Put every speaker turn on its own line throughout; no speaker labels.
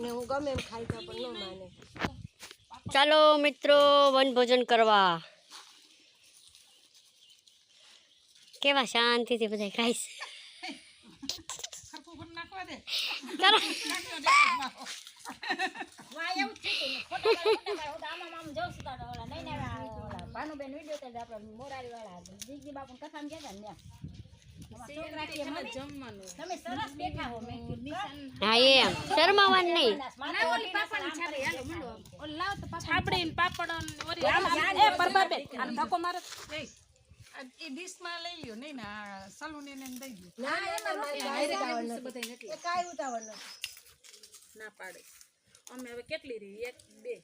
ને હું ગમે એમ ખાઈ તો પણ ન માને.
ચાલો મિત્રો વનભોજન કરવા. કેવા શાંતિથી બધા ખાઈશ ચાલો.
ભાનુબેન વીડિયો આપણે મોરારી વાળા જીગજી બાપુ કથામાં ગયા ને છોકરા કે મમ્મી, તમે સરસ બેઠા હો મેં કીધું,
હા એમ. શરમાવાનું નહીં.
ના ઓલી પાપાની છાડી, હાલો, મંડો. ઓલી લાવો તો પાપા.
છાબડીને પાપડ ને ઓરી
આમ.
આમ
ધ્યાન
એ પરબાબે આમ ધક્કો મારે.
એ. ડીશમાં લઈ લ્યો નહીં ને સલૂન એને દઈ દો.
ના ના ના મારે કાંઈ ઉતાવળ નથી. એ કાંઈ ઉતાવળ નથી.
ના પાડે. અમે હવે કેટલી રહી? એક બે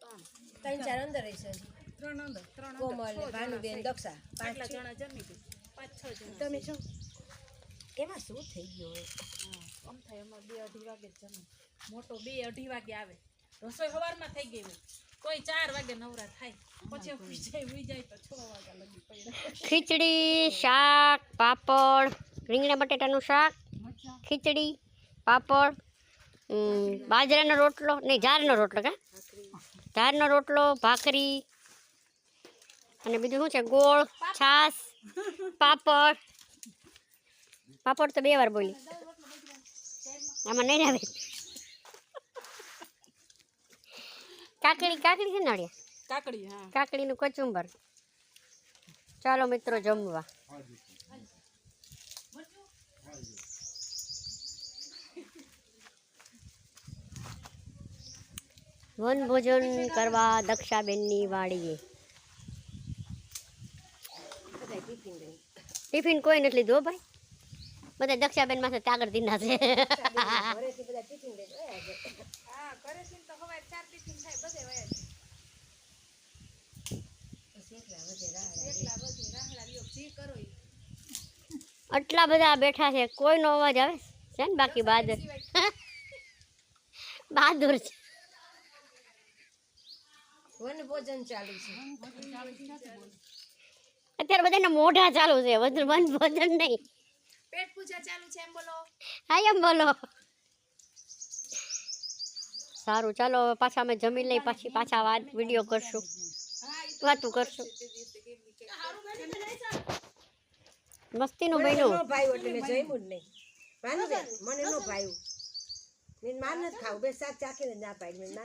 ત્રણ.
ત્રણ ચાર અંદર છે.
ત્રણ અંદર ત્રણ
કોમલ ભાનુબેન દક્ષા પાંચ
જણા જમી ગઈ
તમે છો? એમાં શું થઈ ગયું
આમ થાય અમારે બે અઢી વાગે જમે મોટો બે અઢી વાગે આવે. રસોઈ સવારમાં થઈ ગઈ હોય. કોઈ ચાર વાગે નવરા થાય. પછી ઉઈ જાય ઉઈ જાય તો છ વાગ્યા લગી
ખીચડી શાક પાપડ રીંગણા બટેટાનું શાક ખીચડી પાપડ બાજરાનો રોટલો નહીં જારનો રોટલો કા? જારનો રોટલો ભાખરી અને બીજું શું છે? ગોળ છાશ પાપડ પાપડ તો બે વાર બોલી આમાં નહીં આવે કાકડી કાકડી છે નડિયા
કાકડી હા
કાકડીનું કચુંબર ચાલો મિત્રો જમવા વનભોજન કરવા દક્ષાબેનની વાડીએ
બધાય ટિફિન લઈ
ટિફિન કોઈ નથી લીધું ભાઈ. બધા દક્ષાબેન માથે તાગર દીના છે. આટલા બધા બેઠા છે, કોઈનો અવાજ આવે છે ને બાકી બહાદુર? બહાદુર છે.
વન ભોજન ચાલુ છે.
અત્યારે બધાને મોઢા ચાલુ છે વન વજન નહીં.
પેટ પૂજા ચાલુ છે એમ બોલો.
હા એમ બોલો. સારું ચાલો હવે પાછા અમે જમી લઈ પાછી પાછા વાત વીડિયો કરશું. વાતું કરશું. મસ્તીનું બન્યું.
નો ભાઈ એટલે મેં જમ્યું જ નહીં. મને નો ભાયું મેં માર નથી ખાવું. બે શાક ચાખીને ના પાડી. મેં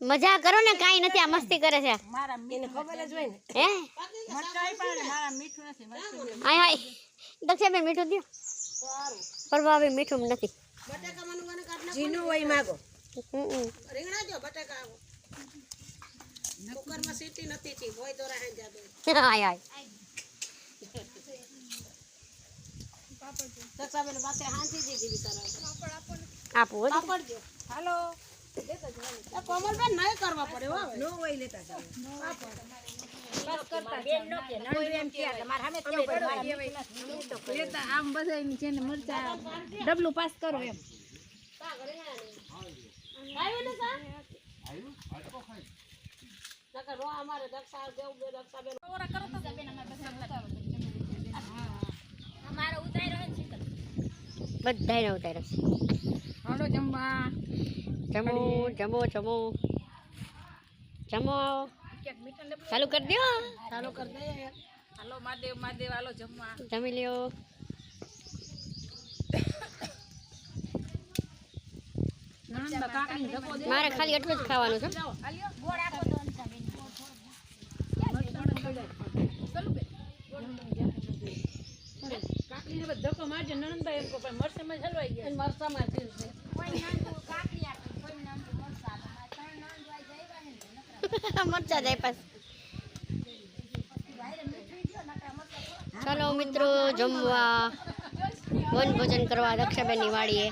ના
મજા કરો ને કાંઈ નથી આ મસ્તી કરે છે.
મારા
એને ખબર જ હોય ને.
હે?
મરચાઈ પાડે મારા મીઠું નથી મરચું
હાય હાય દક્ષાબેન મીઠું દો પરવા હવે મીઠું નથી.
બટાકા મને કાટના જીનું હોય માગો.
હમ, હમ. હાય હાય આપું હો સીટી
નથી
નો હોય તો લેતા જાવ
બેન નો કે, નણંદ એમ હાંસી દીધી મારે સામે જ કહેવું પડે, હાલો મીઠું નથી.
લેતા આમ બધા જેને મરચા ડબલું પાસ કરો એમ.
અમારે ઉતાર્યો હે ને શીતલ.
બધાયને ઉતાર્યો છે.
હાલો જમવા
જમો જમો જમો જમો ચાલુ કરી દો
ચાલો કર દે હાલો મહાદેવ મહાદેવ હાલો જમવા
જમી લ્યો મારે ખાલી એટલું જ ખાવાનું છે
હાલ્યો, ગોળ આપો તો અંશાબેન.
બધો ધક્કો મારજો નણંદભાઈ એમ કહો પણ મરસામાં હલવાઈ ગયા મરચામાં છે.
કોઈ નાનકડું કાકડી આપે, કોઈ નાનકડું મરચાં ને,
જાય પાસ. ચાલો મિત્રો જમવા. વન ભોજન કરવા દક્ષાબેનની વાડીએ.